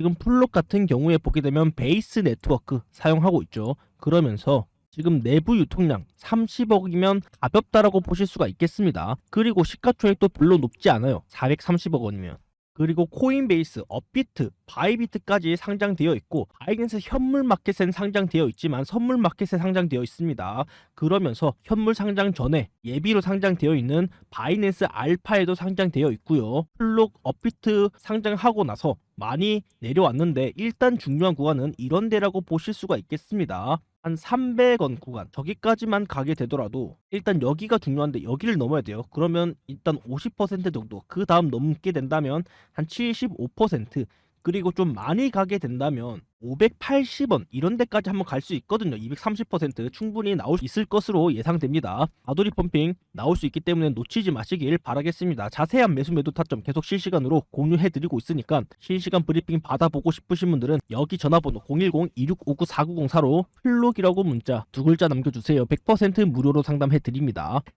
지금 플롯 같은 경우에 보게 되면 베이스 네트워크 사용하고 있죠. 그러면서 지금 내부 유통량 30억이면 가볍다라고 보실 수가 있겠습니다. 그리고 시가총액도 별로 높지 않아요. 430억 원이면. 그리고 코인베이스, 업비트, 바이비트까지 상장되어 있고 바이낸스 현물 마켓엔 상장되어 있지만 선물 마켓에 상장되어 있습니다. 그러면서 현물 상장 전에 예비로 상장되어 있는 바이낸스 알파에도 상장되어 있고요. 플록, 업비트 상장하고 나서 많이 내려왔는데 일단 중요한 구간은 이런 데라고 보실 수가 있겠습니다. 한 300원 구간 저기까지만 가게 되더라도 일단 여기가 중요한데 여기를 넘어야 돼요. 그러면 일단 50% 정도 그 다음 넘게 된다면 한 75% 그리고 좀 많이 가게 된다면 580원 이런 데까지 한번 갈 수 있거든요. 230% 충분히 나올 수 있을 것으로 예상됩니다. 아도리 펌핑 나올 수 있기 때문에 놓치지 마시길 바라겠습니다. 자세한 매수 매도 타점 계속 실시간으로 공유해드리고 있으니까 실시간 브리핑 받아보고 싶으신 분들은 여기 전화번호 010-2659-4904로 플록이라고 문자 두 글자 남겨주세요. 100% 무료로 상담해드립니다.